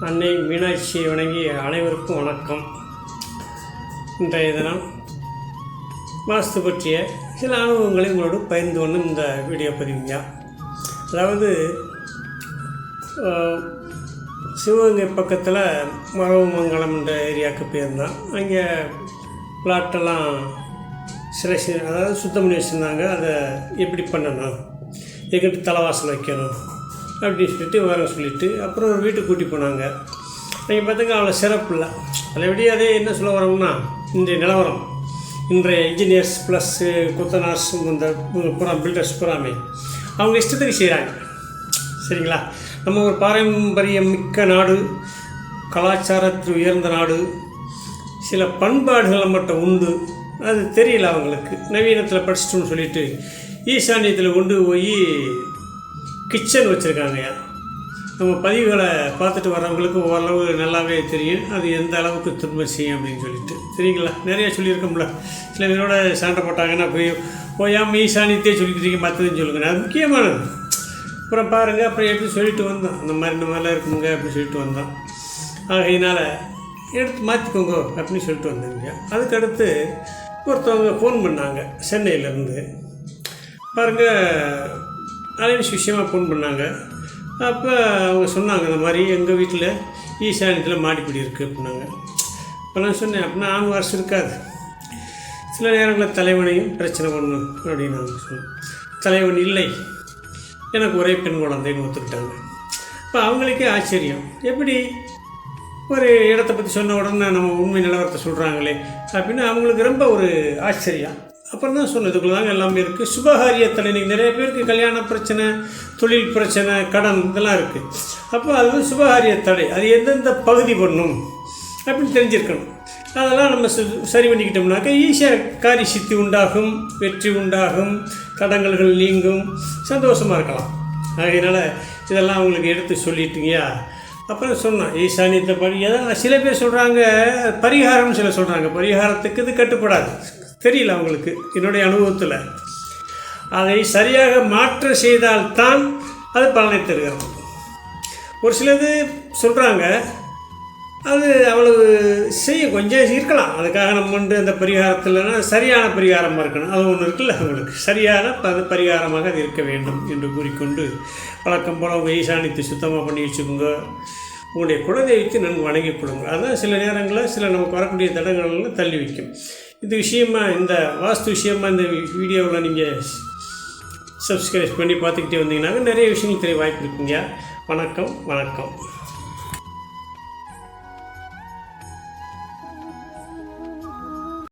அன்னை மீனாட்சியை வணங்கி அனைவருக்கும் வணக்கம். இன்றைய தினம் வாஸ்து பற்றிய சில அனுபவங்களை உங்களோடு பகிர்ந்து கொண்டு இந்த வீடியோ பதிவுங்க அதாவது சிவகங்கை பக்கத்தில் மரவமங்கலம் என்ற ஏரியாவுக்கு போயிருந்தோம் அங்கே பிளாட்டெல்லாம் சில சி- அதாவது சுத்தம் பண்ணி வச்சுருந்தாங்க. அதை எப்படி பண்ணணும்? எங்கிட்ட தலைவாசல் வைக்கணும்? அப்படின்னு சொல்லிட்டு வர சொல்லிவிட்டு அப்புறம் ஒரு வீட்டுக்கு கூட்டி போனாங்க. நீங்கள் பார்த்துங்க அவ்வளோ சிறப்பு இல்லை. அதை விட அதே என்ன சொல்ல வரோம்னா இன்றைய நிலவரம். இன்றைய இன்ஜினியர்ஸ் ப்ளஸ் குத்தனார்ஸ் இந்த புறா பில்டர்ஸ் புறாமே. அவங்க இஷ்டத்துக்கு செய்கிறாங்க சரிங்களா? நம்ம ஒரு பாரம்பரியம் மிக்க நாடு கலாச்சாரத்தில் உயர்ந்த நாடு சில பண்பாடுகள் நம்மகிட்ட உண்டு. அது தெரியல அவங்களுக்கு. நவீனத்தில் படிச்சிட்டோம்னு சொல்லிட்டு ஈசானியத்தில் கொண்டு போய் கிச்சன் வச்சுருக்காங்கய்யா நம்ம பதிவுகளை பார்த்துட்டு வர்றவங்களுக்கு ஓரளவு நல்லாவே தெரியும். அது எந்த அளவுக்கு திரும்ப செய்யும் அப்படின்னு சொல்லிட்டு. சரிங்களா நிறையா சொல்லியிருக்கோம்ல. சில பேரோட சண்டை போட்டாங்கன்னா போய் ஓயாம ஈசானியத்தையே சொல்லிக்கிறீங்க மற்றதுன்னு சொல்லுங்க. அது முக்கியமானது. அப்புறம் பாருங்கள் அப்புறம் எடுத்து சொல்லிட்டு வந்தோம் அந்த மாதிரி இந்த மாதிரிலாம் இருக்குங்க அப்படின்னு சொல்லிட்டு வந்தோம் ஆகையினால் எடுத்து மாற்றிக்கோங்க அப்படின்னு சொல்லிட்டு வந்தேங்க அதுக்கடுத்து ஒருத்தவங்க ஃபோன் பண்ணாங்க சென்னையிலேருந்து. பாருங்கள் அலைன்ஸ் விஷயமா ஃபோன் பண்ணாங்க. அப்போ அவங்க சொன்னாங்க இந்த மாதிரி எங்கள் வீட்டில் ஈசானியத்தில் மாடிப்பிடி இருக்குது அப்படின்னாங்க. இப்போ நான் சொன்னேன் அப்படின்னா ஆண் வாரிசு இருக்காது. சில நேரங்களில் தலைவனையும் பிரச்சனை பண்ணும் அப்படின்னு நான் சொன்னேன் தலைவன் இல்லை. எனக்கு ஒரே பெண் குழந்தைன்னு ஒத்துக்கிட்டாங்க. இப்போ அவங்களுக்கே ஆச்சரியம். எப்படி? ஒரு இடத்த பற்றி சொன்ன உடனே நம்ம உண்மை நிலவரத்தை சொல்கிறாங்களே அப்படின்னு அவங்களுக்கு ரொம்ப ஒரு ஆச்சரியம். அப்புறம் தான் சொன்னதுக்குள்ள தாங்க எல்லாமே இருக்குது சுபகாரியத்தில் இன்றைக்கி நிறைய பேருக்கு கல்யாண பிரச்சனை தொழில் பிரச்சனை கடன் இதெல்லாம் இருக்குது அப்போ அது வந்து சுபகாரிய தடை. அது எந்தெந்த பகுதி பண்ணும் அப்படின்னு தெரிஞ்சிருக்கணும். அதெல்லாம் நம்ம சரி பண்ணிக்கிட்டோம்னாக்கா ஈஸியாக காரி சித்தி உண்டாகும் வெற்றி உண்டாகும் தடங்கல்கள் நீங்கும் சந்தோஷமாக இருக்கலாம். அதனால் இதெல்லாம் உங்களுக்கு எடுத்து சொல்லிட்டீங்கயா? அப்புறம் சொன்னான் ஈசானியத்தை படி ஏதாவது சில பேர் சொல்கிறாங்க பரிகாரம்னு சில சொல்கிறாங்க பரிகாரத்துக்கு இது கட்டுப்படாது. தெரியல அவங்களுக்கு என்னுடைய அனுபவத்தில். அதை சரியாக மாற்ற செய்தால்தான் அது பலனை தருகிறது. ஒரு சிலது சொல்கிறாங்க அது அவ்வளவு செய்ய கொஞ்சம் இருக்கலாம். அதுக்காக நம்ம வந்து அந்த பரிகாரத்தில்னா சரியான பரிகாரமாக இருக்கணும். அது ஒன்று இருக்குல்ல அவங்களுக்கு. சரியான ப- பரிகாரமாக அது இருக்க வேண்டும் என்று கூறிக்கொண்டு வழக்கம் போல் உங்கள் ஈசானியத்தை சுத்தமாக பண்ணி வச்சுக்கோங்க. உங்களுடைய குலதெய்வத்தை நன்கு வணங்கி கொடுங்க அதான் சில நேரங்களில் சில நமக்கு வரக்கூடிய தடங்கள்லாம் தள்ளி வைக்கும். இது விஷயமா இந்த வாஸ்து விஷயமா இந்த வீடியோவில் நீங்கள் சப்ஸ்கிரைப் பண்ணி பார்த்துக்கிட்டே வந்தீங்கன்னாக்க நிறைய விஷயங்கள் தெரிய வாய்ப்பு இருக்குங்க. வணக்கம் வணக்கம்.